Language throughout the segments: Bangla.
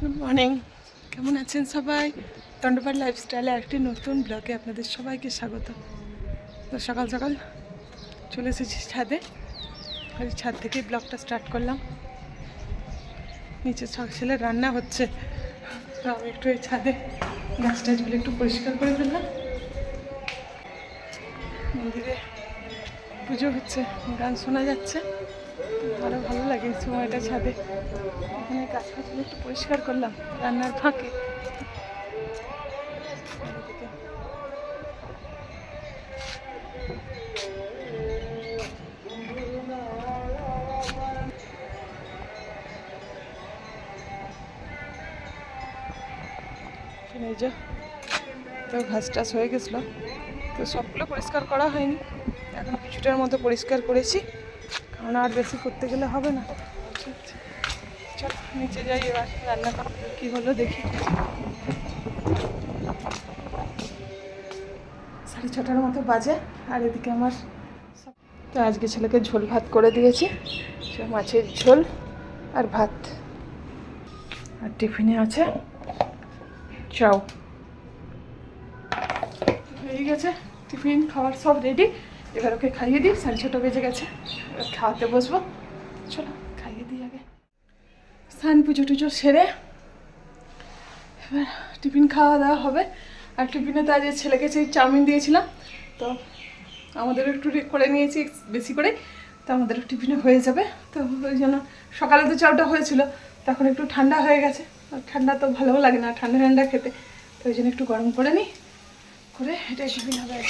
গুড মর্নিং কেমন আছেন সবাই? দণ্ডপাট লাইফস্টাইলে একটি নতুন ব্লগে আপনাদের সবাইকে স্বাগত। তো সকাল সকাল চলে এসেছি ছাদে। ওই ছাদ থেকে ব্লগটা স্টার্ট করলাম। নিচে সব ছেলে রান্না হচ্ছে। তো আমি একটু এই ছাদে গাছ টাছগুলো একটু পরিষ্কার করে ফেললাম। মন্দিরে পুজো হচ্ছে, গান শোনা যাচ্ছে। আরও ভালো লাগে সময়টা ছাদে। এখানে গাছ ফাছগুলো একটু পরিষ্কার করলাম, রান্নার ফাঁকে। তো ঘাস টাস হয়ে গেছিল, তো সবগুলো পরিষ্কার করা হয়নি। এখন কিছুটার মতো পরিষ্কার করেছি। কারণ আর বেশি করতে গেলে হবে না। চল, নিচে যাই এবার, রান্না কী হলো দেখি। সাড়ে ছটার মতো বাজে, আর এদিকে আমার তো আজকে ছেলেকে ঝোল ভাত করে দিয়েছি মাছের ঝোল আর ভাত। আর টিফিনে আছে, চাও। হয়ে গেছে, টিফিন, খাবার সব রেডি এবার ওকে খাইয়ে দিই। সাড়ে ছটা বেজে গেছে। এবার খাওয়াতে বসবো। চলো, খাইয়ে দিই আগে। স্নান পুজো টুজো সেরে এবার টিফিন খাওয়া দাওয়া হবে। আর টিফিনে তো আজ ছেলেকে সেই চাউমিন দিয়েছিলাম। তো আমাদেরও একটু করে নিয়েছি বেশি করে। তো আমাদেরও টিফিনে হয়ে যাবে। তো ওই জন্য সকালে তো চাউটা হয়েছিল। তখন একটু ঠান্ডা হয়ে গেছে। আর ঠান্ডা তো ভালোও লাগে না, ঠান্ডা ঠান্ডা খেতে। তো ওই জন্য একটু গরম করে নিই। করে এটাই টিফিন হবে আর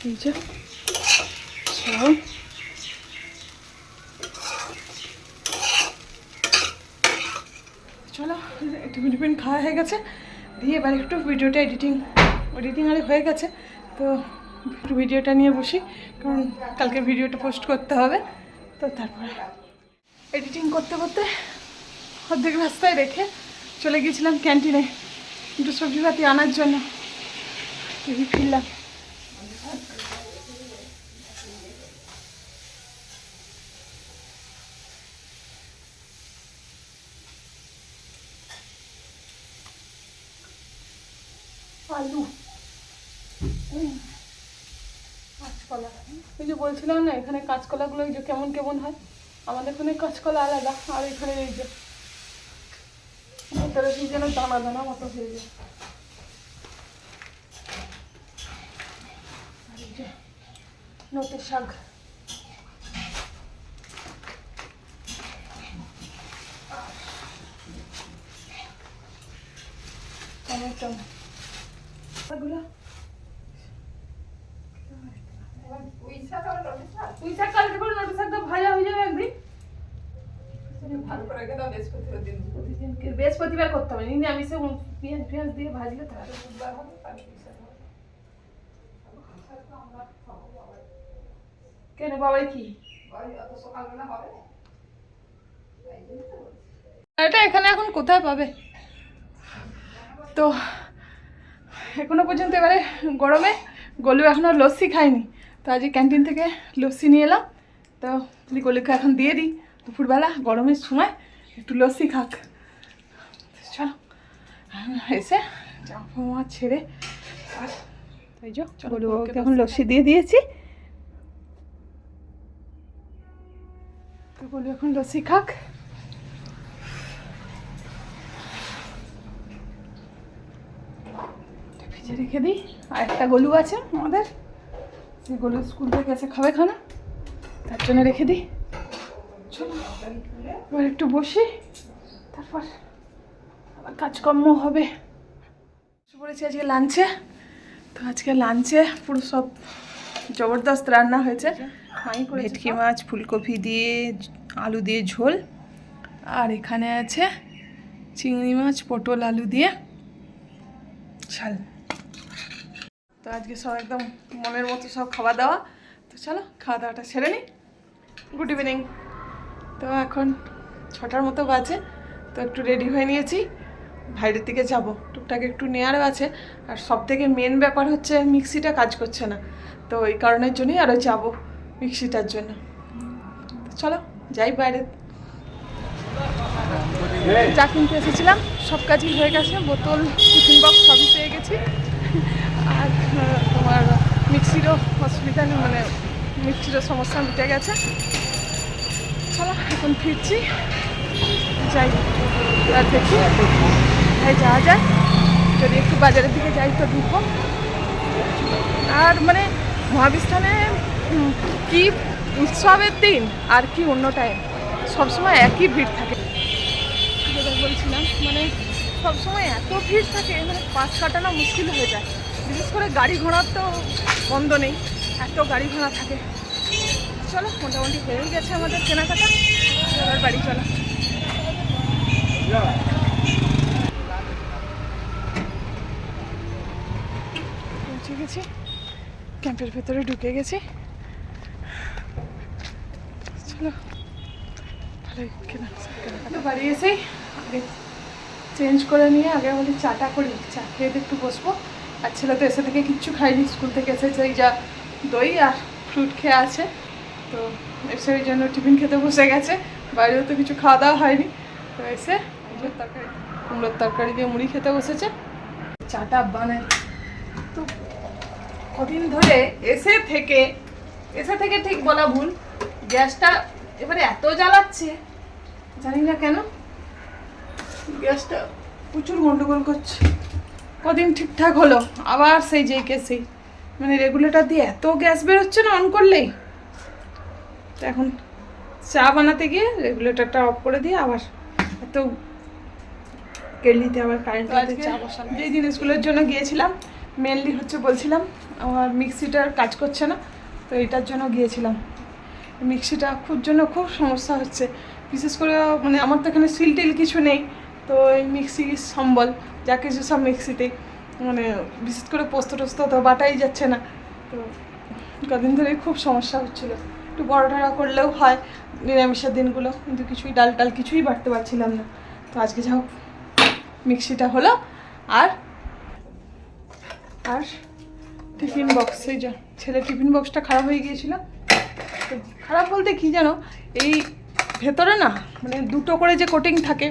কি চাউ চলো টিফিন টিফিন খাওয়া হয়ে গেছে। দিয়ে এবার একটু ভিডিওটা এডিটিং এডিটিং আরে হয়ে গেছে। তো একটু ভিডিওটা নিয়ে বসি, কারণ কালকে ভিডিওটা পোস্ট করতে হবে। তো তারপরে এডিটিং করতে করতে অর্ধেক রাস্তায় রেখে চলে গিয়েছিলাম ক্যান্টিনে। একটু সবজি পাতি আনার জন্য। ফিরলাম। কাঁচকলা। এই যে বলছিলাম না, এখানে কাঁচকলাগুলো এই যে কেমন কেমন হয়? আমাদের এখানে কাঁচকলা আলাদা, আর এখানে এই যে ভেতরে কি যেন দানা দানা মতো হয়ে যায়। এই শাক। টমেটো। হয়ে প্রতিদিনকে বৃহস্পতিবার করতে হবে। সে পেঁয়াজ পেঁয়াজ দিয়ে ভাজলে তাহলে। কেন বাবাই কি? এটা এখানে এখন কোথায় পাবে? তো এখনও পর্যন্ত এবারে গরমে গলু এখনও লস্যি খায়নি তো আজকে ক্যান্টিন থেকে লস্যি নিয়ে এলাম। তো গলুকে এখন দিয়ে দিই দুপুরবেলা গরমের সময় একটু লস্যি খাক। চলো। এসে জামা ছেড়ে তাই যো গলু ওকে এখন লস্যি দিয়ে দিয়েছি। তো গলু এখন লস্যি খাক। এটা রেখে দিই। আর একটা গলু আছে আমাদের। সেই গলু স্কুল থেকে এসে খাবে খানা। তার জন্য রেখে দিই। চলো এবার একটু বসি। তারপর আবার কাজকর্ম হবে। পড়েছি আজকে লাঞ্চে তো আজকে লাঞ্চে পুরো সব জবরদস্ত রান্না হয়েছে। ভেটকি মাছ ফুলকপি দিয়ে আলু দিয়ে ঝোল। আর এখানে আছে চিংড়ি মাছ পটল আলু দিয়ে ঝাল। তো আজকে সব একদম মনের মতো সব খাওয়া দাওয়া। তো চলো, খাওয়া দাওয়াটা সেরে নিই। গুড ইভিনিং তো এখন ছটার মতো বাজে, তো একটু রেডি হয়ে নিয়েছি। বাইরের দিকে যাব। টুকটাক একটু নেওয়ারও আছে। আর সব থেকে মেন ব্যাপার হচ্ছে মিক্সিটা কাজ করছে না। তো এই কারণের জন্যই আরও যাব মিক্সিটার জন্য। চলো, যাই বাইরে। যা কিনতে এসেছিলাম, সব কাজই হয়ে গেছে। বোতল, টিফিন বক্স সবই পেয়ে গেছি। আর তোমার মিক্সিরও অসুবিধা নেই মানে মিক্সিরও সমস্যা মিটে গেছে। চলো, এখন ফিরছি। যাই, আর দেখি তাই যাওয়া যায় যদি একটু বাজারের দিকে যাই তো ঢুকবো আর মানে মহাবিস্থানে কি উৎসবের দিন আর কি অন্য টাইম সবসময় একই ভিড় থাকে। বলছিলাম মানে সবসময় এত ভিড় থাকে মানে পাশ কাটানো মুশকিল হয়ে যায়। বিশেষ করে গাড়ি ঘোড়ার তো বন্ধ নেই, এত গাড়ি ঘোড়া থাকে। চলো, মোটামুটি হয়েই গেছে আমাদের কেনাকাটা। এবার বাড়ি চলো। পৌঁছে গেছি। ক্যাম্পের ভেতরে ঢুকে গেছি। চলো, ভালোই কেনা বাড়ি এসেই আগে চেঞ্জ করে নিয়ে আগে বলি চাটা করি চা খেয়ে একটু বসবো। আর ছেলে তো এসে থেকে কিচ্ছু খাইনি স্কুল থেকে এসেছে এই যা দই আর ফ্রুট খেয়ে আছে, তো এসে ওই জন্য টিফিন খেতে বসে গেছে, বাইরেও তো কিছু খাওয়া দাওয়া হয়নি, তো এসে কুমড়োর তরকারি কুমড়োর তরকারি দিয়ে মুড়ি খেতে বসেছে। চাটা বানাই। তো কদিন ধরে এসে থেকে এসে থেকে ঠিক বলা ভুল, গ্যাসটা এবারে এত জ্বালাচ্ছে, জানি না কেন, গ্যাসটা প্রচুর গন্ডগোল করছে। কদিন ঠিকঠাক হলো আবার সেই যেই কে সেই মানে রেগুলেটর দিয়ে এত গ্যাস বেরোচ্ছে না অন করলেই। তো এখন চা বানাতে গিয়ে রেগুলেটরটা অফ করে দিয়ে আবার এত কেটলিতে আবার কারেন্ট যে জিনিসগুলোর জন্য গিয়েছিলাম মেনলি হচ্ছে বলছিলাম আমার মিক্সিটার কাজ করছে না তো এটার জন্য গিয়েছিলাম। মিক্সিটা খুব জন্য খুব সমস্যা হচ্ছে। বিশেষ করে মানে আমার তো এখানে সিল টিল কিছু নেই তো এই মিক্সি সম্বল যা কিছু সব মিক্সিতেই মানে বিশেষ করে পোস্ত টোস্ত তো বাটাই যাচ্ছে না। তো কদিন ধরেই খুব সমস্যা হচ্ছিল। একটু বড় টড়া করলেও হয়, নিরামিষের দিনগুলো, কিন্তু কিছুই ডাল টাল কিছুই বাটতে পারছিলাম না। তো আজকে যা হোক, মিক্সিটা হলো, আর আর টিফিন বক্স এই যা, ছেলে টিফিন বক্সটা খারাপ হয়ে গিয়েছিল। তো খারাপ বলতে কি জানো, এই ভেতরে না মানে দুটো করে যে কোটিং থাকে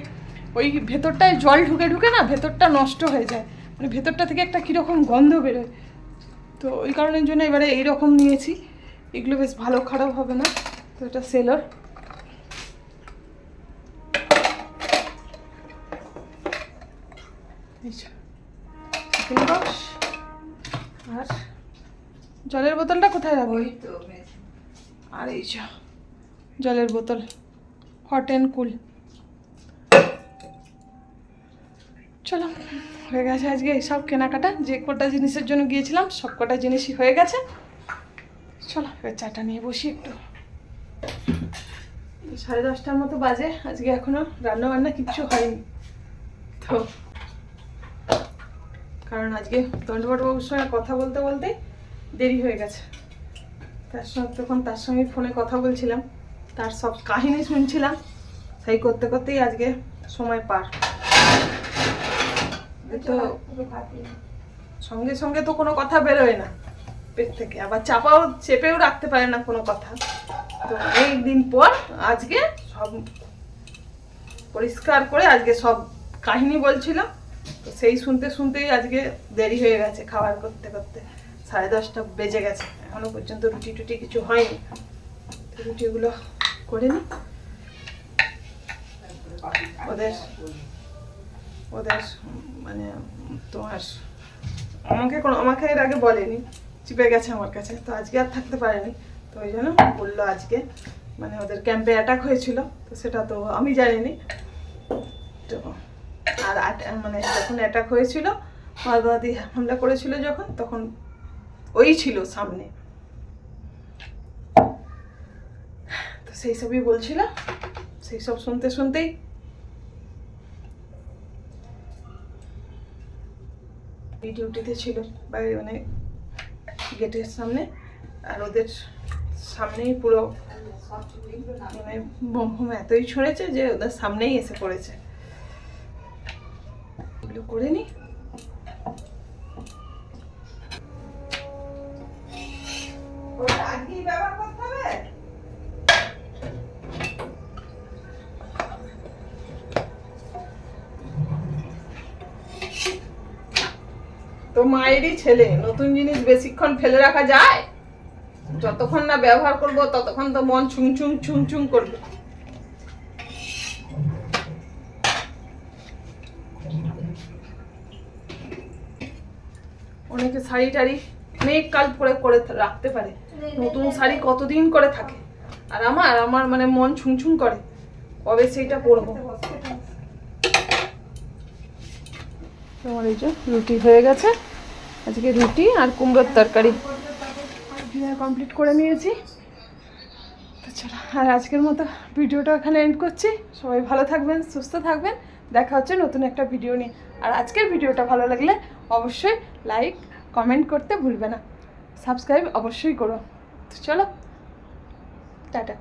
ওই ভেতরটায় জল ঢুকে ঢুকে না ভেতরটা নষ্ট হয়ে যায়। মানে ভেতরটা থেকে একটা কীরকম গন্ধ বেরোয়। তো ওই কারণের জন্য এবারে এইরকম নিয়েছি। এগুলো বেশ ভালো খারাপ হবে না। তো এটা সেলর। আর জলের বোতলটা কোথায় রাখব? আর এই জলের বোতল। Hot and cool. চলো, হয়ে গেছে আজকে সব কেনাকাটা। যে কটা জিনিসের জন্য গিয়েছিলাম, সব কটা জিনিসই হয়ে গেছে। চলো, এবার চাটা নিয়ে বসি একটু। সাড়ে দশটার মতো বাজে, আজকে এখনও রান্না বান্না কিচ্ছু হয়নি। তো, কারণ আজকে দণ্ডবটবাবুর সঙ্গে কথা বলতে বলতে দেরি হয়ে গেছে। তার সঙ্গে তখন তার সঙ্গে ফোনে কথা বলছিলাম। তার সব কাহিনী শুনছিলাম। সেই করতে করতেই আজকে সময় পার। তো সঙ্গে সঙ্গে তো কোনো কথা বেরোয় না পেট থেকে। আবার চাপাও, চেপেও রাখতে পারে না কোনো কথা। তো অনেক দিন পর আজকে সব পরিষ্কার করে আজকে সব কাহিনী বলছিলাম। তো সেই শুনতে শুনতেই আজকে দেরি হয়ে গেছে খাবার করতে করতে। সাড়ে দশটা বেজে গেছে। এখনও পর্যন্ত রুটি টুটি কিছু হয়নি। রুটিগুলো করে নি। ওদের ওদের মানে তোমার আমাকে কোনো, আমাকে এর আগে বলেনি, চিপে গেছে আমার কাছে, তো আজকে আর থাকতে পারেনি, তো ওই জন্য বলল আজকে মানে ওদের ক্যাম্পে অ্যাটাক হয়েছিল, তো সেটা তো আমি জানিনি। তো আর মানে যখন অ্যাটাক হয়েছিল মাওবাদী হামলা করেছিল যখন, তখন ওই ছিল সামনে। তো সেই সবই বলছিল, সেই সব শুনতে শুনতেই ডিউটিতে ছিল বাইরে মানে গেটের সামনে, আর ওদের সামনেই পুরো মানে বোম ফোম এতই ছড়েছে যে ওদের সামনেই এসে পড়েছে। এগুলো করে নি। মায়েরই ছেলে, নতুন জিনিস বেশিক্ষণ ফেলে রাখা যায়? যতক্ষণ না ব্যবহার করব, ততক্ষণ তো মন ছুং ছুং ছুং ছুং করবে। অনেকে শাড়ি টাড়ি অনেক কাল পরে করে রাখতে পারে। নতুন শাড়ি কতদিন করে থাকে? আর আমার আমার মানে মন ছুং ছুং করে। কবে সেইটা পরবো? তোমার এই যে রুটি হয়ে গেছে। আজকে রুটি আর কুমড়োর তরকারি। ডিনার কমপ্লিট করে নিয়েছি। চলো, আর আজকের মতো ভিডিওটা এখানে এন্ড করছি। সবাই ভালো থাকবেন, সুস্থ থাকবেন। দেখা হচ্ছে নতুন একটা ভিডিও নিয়ে। আর আজকের ভিডিওটা ভালো লাগলে অবশ্যই লাইক কমেন্ট করতে ভুলবে না। সাবস্ক্রাইব অবশ্যই করো। তো চলো, টাটা।